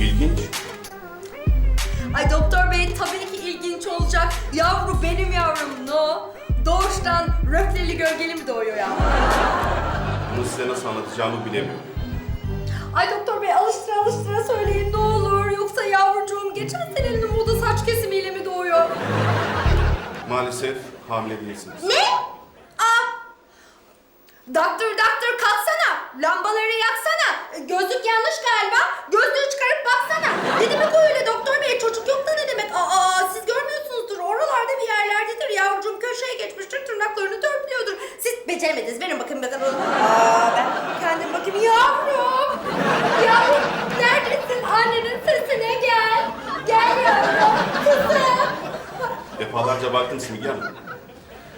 İlginç. Ay doktor bey tabii ki ilginç olacak. Yavru benim yavrum no. Doğuştan röfleli gölgeli mi doğuyor ya? Bunu size nasıl anlatacağımı bilemiyorum. Ay doktor bey alıştıra alıştıra söyleyin ne olur. Yoksa yavrucuğum geçen senenin moda saç kesimiyle mi doğuyor? Maalesef hamile değilsiniz. Ne? Aa! Doktor doktor kalksana. Lambaları yaksana. Gözlük yanlış galiba. Geçmiştir. Tırnaklarını törpülüyordur. Siz beceremediniz. Verin bakın bakalım. Aa, ben kendim bakayım. Yavrum. Yavrum neredesin? Annenin sesine gel. Gel yavrum. Kızım. Defalarca baktım Simge Hanım.